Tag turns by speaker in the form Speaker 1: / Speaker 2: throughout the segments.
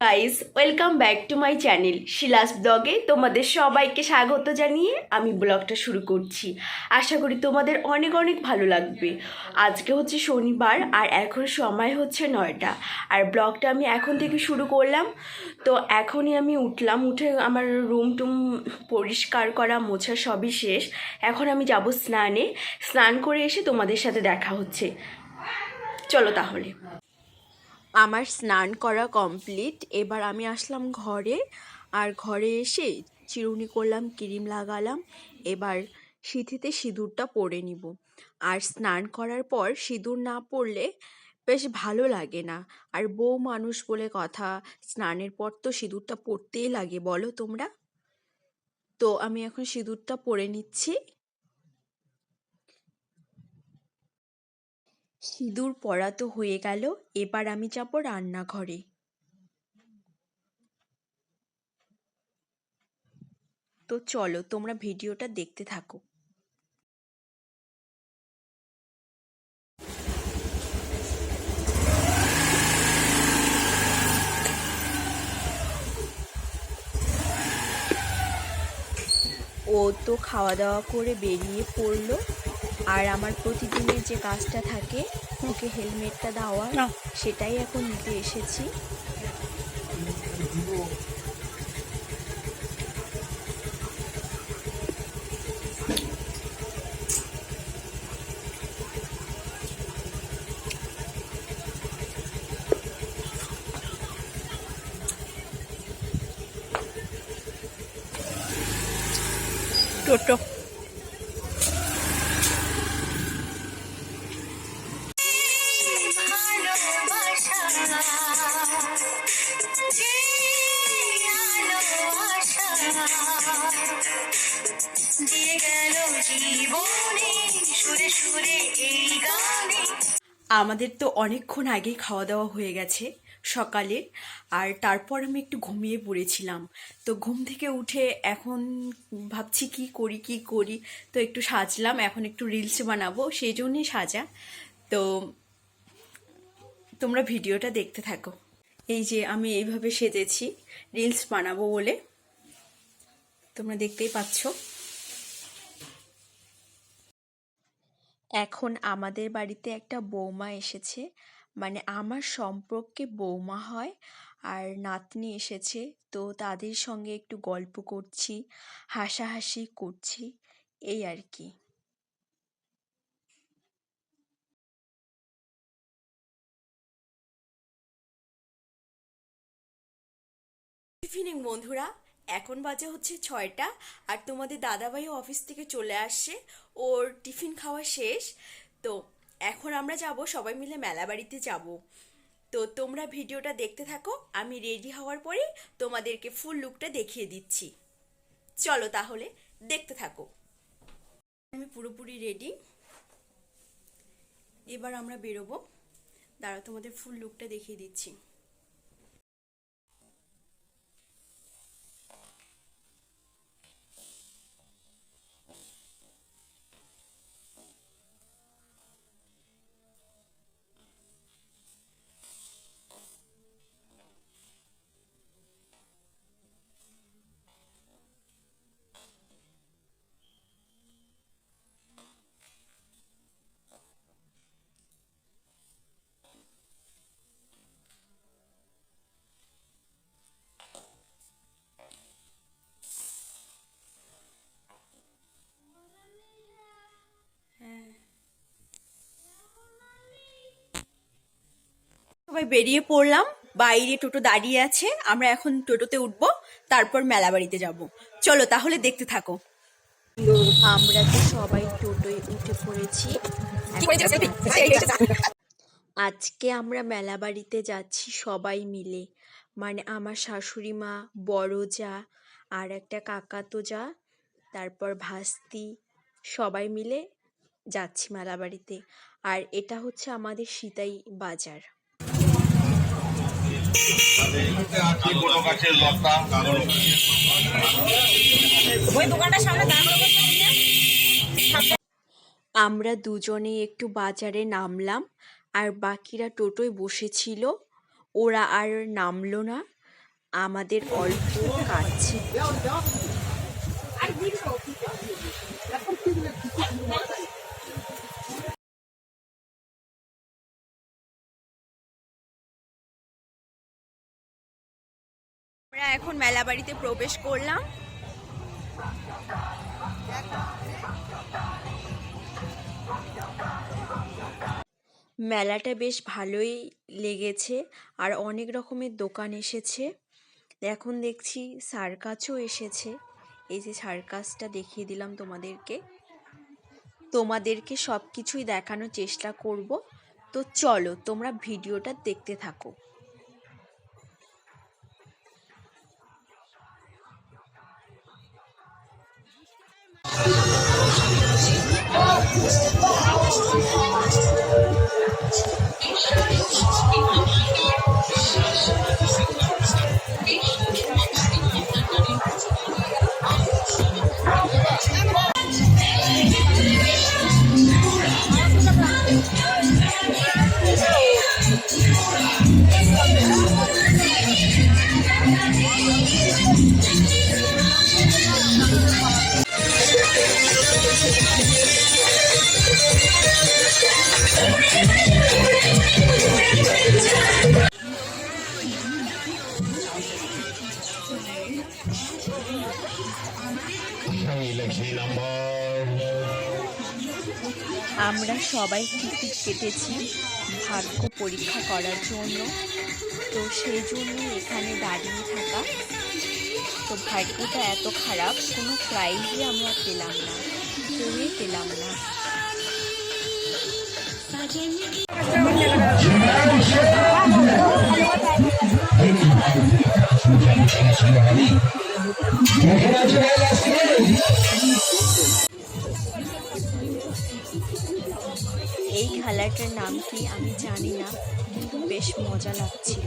Speaker 1: Guys welcome back to my channel Shilas ব্লগে তোমাদের সবাইকে স্বাগত জানিয়ে আমি ব্লগটা শুরু করছি। আশা করি তোমাদের অনেক অনেক ভালো লাগবে। আজকে হচ্ছে শনিবার আর এখন সময় হচ্ছে নয়টা। আর ব্লগটা আমি এখন থেকে শুরু করলাম। তো এখনই আমি উঠলাম, উঠে আমার রুম টুম পরিষ্কার করা, মোছা সবই শেষ। এখন আমি যাব স্নানে। স্নান করে এসে তোমাদের সাথে দেখা হচ্ছে। চলো তাহলে। আমার স্নান করা কমপ্লিট এবার আমি আসলাম ঘরে, আর ঘরে এসে চিরুনি করলাম, ক্রিম লাগালাম। এবার সিঁথিতে সিঁদুরটা পরে নিব। আর স্নান করার পর সিঁদুর না পরলে বেশ ভালো লাগে না। আর বউ মানুষ বলে কথা, স্নানের পর তো সিঁদুরটা পরতেই লাগে, বলো তোমরা? তো আমি এখন সিঁদুরটা পরে নিচ্ছি। সিঁদুর পরা তো হয়ে গেল, এবার আমি যাব রান্নাঘরে। তো চলো, তোমরা ভিডিওটা দেখতে থাকো। ও তো খাওয়া দাওয়া করে বেরিয়ে পড়ল। আর আমার প্রতিদিনের যে কাজটা থাকে ওকে হেলমেটটা দেওয়ার সেটাই এখন নিতে এসেছি। টোটো। আমাদের তো অনেকক্ষণ আগেই খাওয়া দাওয়া হয়ে গেছে সকালে, আর তারপর আমি একটু ঘুমিয়ে পড়েছিলাম। তো ঘুম থেকে উঠে এখন ভাবছি কি করি কি করি? তো একটু সাজলাম, এখন একটু রিলস বানাবো, সেই জন্যই সাজা। তো তোমরা ভিডিওটা দেখতে থাকো। এই যে আমি এইভাবে সেজেছি রিলস বানাবো বলে। তোমরা দেখতেই পাচ্ছ। এখন আমাদের বাড়িতে একটা বৌমা এসেছে। মানে আমার সম্পর্কে বৌমা হয় আর নাতনি এসেছে। তো তাদের সঙ্গে একটু গল্প করছি, হাসাহাসি করছি, এই আর কি। ইভিনিং বন্ধুরা। এখন বাজে হচ্ছে ছয়টা, আর তোমাদের দাদাভাইও অফিস থেকে চলে আসছে, ওর টিফিন খাওয়া শেষ। তো এখন আমরা যাব, সবাই মিলে মেলা বাড়িতে যাব। তো তোমরা ভিডিওটা দেখতে থাকো, আমি রেডি হওয়ার পরে তোমাদেরকে ফুল লুকটা দেখিয়ে দিচ্ছি। চলো তাহলে, দেখতে থাকো। আমি পুরোপুরি রেডি এবার আমরা বেরোবো। দাঁড়া তোমাদের ফুল লুকটা দেখিয়ে দিচ্ছি। সবাই বেরিয়ে পড়লাম বাইরে টোটো দাঁড়িয়ে আছে আমরা এখন টোটোতে উঠবো তারপর মেলা বাড়িতে যাব। চলো তাহলে দেখতে থাকো। আমরা তো সবাই টোটোয় উঠে পড়েছি। আজকে আমরা মেলা বাড়িতে যাচ্ছি সবাই মিলে। মানে আমার শাশুড়ি মা বড় যা আর একটা কাকা তো যা তারপর ভাস্তি সবাই মিলে যাচ্ছি মেলা বাড়িতে। আর এটা হচ্ছে আমাদের সিতাই বাজার।
Speaker 2: কোনো গাছের লতা
Speaker 1: আমরা দুজনেই একটু বাজারে নামলাম আর বাকিরা টোটোয় বসেছিল। ওরা আর নামলো না। আমাদের অল্প কাজ আমরা এখন মেলা বাড়িতে প্রবেশ করলাম। মেলাটা বেশ ভালোই লেগেছে আর অনেক রকমের দোকান এসেছে। এখন দেখছি সার্কাসও এসেছে। এই যে সার্কাসটা দেখিয়ে দিলাম তোমাদেরকে। তোমাদেরকে সব কিছুই দেখানোর চেষ্টা করব। তো চলো, তোমরা ভিডিওটা দেখতে থাকো। সবাই টিকিট কেটেছি ভাগ্য পরীক্ষা করার জন্য। তো সেই জন্য এখানে দাঁড়িয়ে থাকা। তো ভাগ্যটা এত খারাপ, কোনো প্রাইজই আমরা পেলাম না। কেউই পেলাম না। এই কি আমি জানি না কিন্তু বেশ মজা লাগছিল।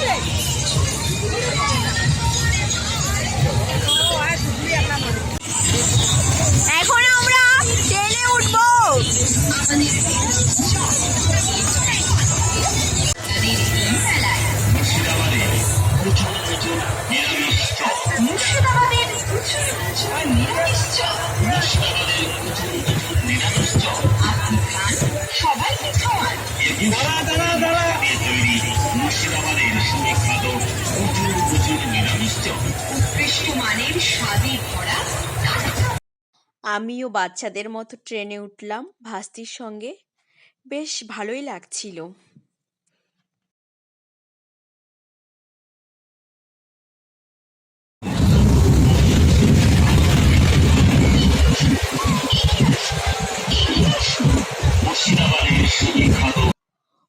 Speaker 1: এখন আমিও বাচ্চাদের মতো ট্রেনে উঠলাম ভাস্তির সঙ্গে। বেশ ভালোই লাগছিল।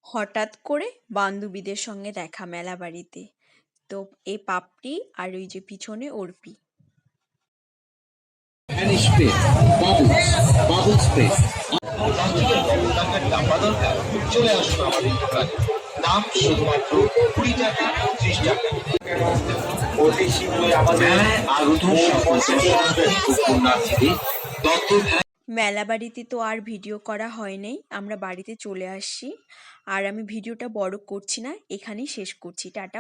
Speaker 1: হঠাৎ করে বান্ধবীদের সঙ্গে দেখা মেলা বাড়িতে। তো এই পাপড়ি আর ওই যে পিছনে অর্পি।
Speaker 2: পুণ্যার্থীদের তথ্য
Speaker 1: মেলা বাড়িতে তো আর ভিডিও করা হয় নাই, আমরা বাড়িতে চলে আসছি। আর আমি ভিডিওটা বড় করছি না, এখানেই শেষ করছি। টাটা।